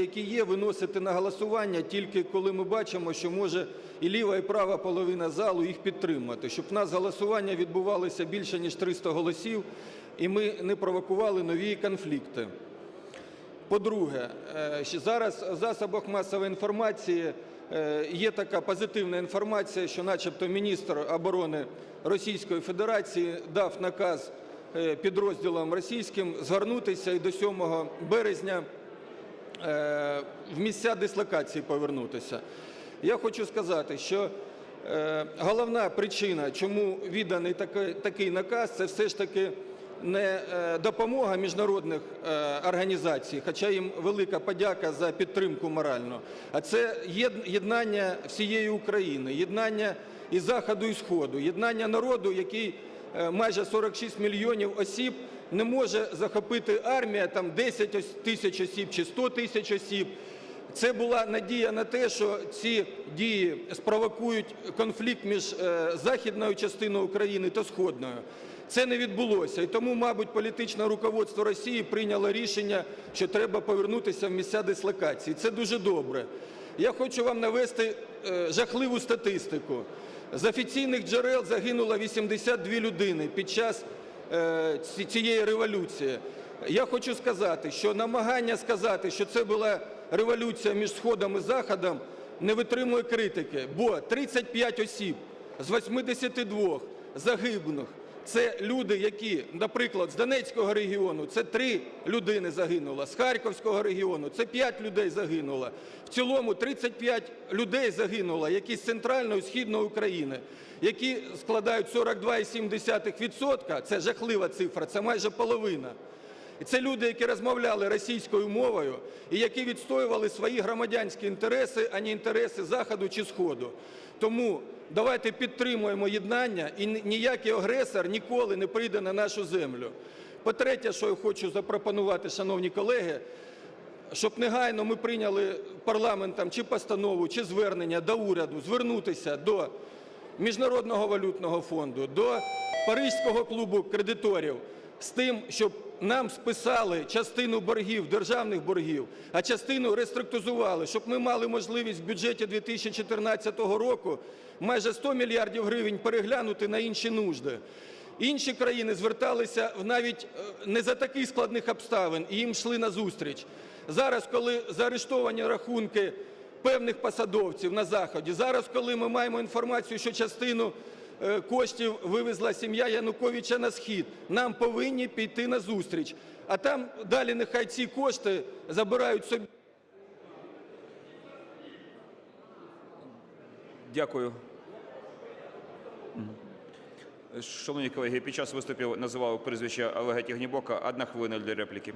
які є, виносити на голосування тільки коли ми бачимо, що може і ліва, і права половина залу їх підтримати, щоб в нас голосування відбувалося більше ніж 300 голосів, і ми не провокували нові конфлікти. По-друге, е, зараз в засобах масової інформації е, є така позитивна інформація, що начебто міністр оборони Російської Федерації дав наказ е, підрозділам російським згорнутися і до 7 березня в місця дислокації повернутися. Я хочу сказати, що е, головна причина, чому відданий такий, наказ, це все ж таки не е, допомога міжнародних е, організацій, хоча їм велика подяка за підтримку моральну, а це єднання всієї України, єднання і Заходу, і Сходу, єднання народу, який е, майже 46 мільйонів осіб не може захопити армія там 10 тисяч осіб чи 100 тисяч осіб. Це була надія на те, що ці дії спровокують конфлікт між е, західною частиною України та сходною. Це не відбулося, і тому, мабуть, політичне руководство Росії прийняло рішення, що треба повернутися в місця дислокації. Це дуже добре. Я хочу вам навести е, жахливу статистику. З офіційних джерел загинуло 82 людини під час е, цієї революції. Я хочу сказати, що намагання сказати, що це була революція між Сходом і Заходом, не витримує критики, бо 35 осіб з 82 загиблих це люди, які, наприклад, з Донецького регіону це три людини загинуло, з Харківського регіону це п'ять людей загинуло. В цілому 35 людей загинуло, які з центральної східної України, які складають 42,7%, це жахлива цифра, це майже половина. І це люди, які розмовляли російською мовою і які відстоювали свої громадянські інтереси, а не інтереси Заходу чи Сходу. Тому давайте підтримуємо єднання, і ніякий агресор ніколи не прийде на нашу землю. По-третє, що я хочу запропонувати, шановні колеги, щоб негайно ми прийняли парламентом чи постанову, чи звернення до уряду, звернутися до Міжнародного валютного фонду, до Паризького клубу кредиторів з тим, щоб нам списали частину боргів, державних боргів, а частину реструктуризували, щоб ми мали можливість в бюджеті 2014 року майже 100 мільярдів гривень переглянути на інші нужди. Інші країни зверталися навіть е, не за таких складних обставин і їм йшли назустріч. Зараз, коли заарештовані рахунки певних посадовців на Заході, зараз, коли ми маємо інформацію, що частину коштів вивезла сім'я Януковича на схід, нам повинні піти назустріч. А там далі нехай ці кошти забирають собі. Дякую. Шановні колеги, під час виступів називав прізвище Олега Тягнібока. Одна хвилина для репліки.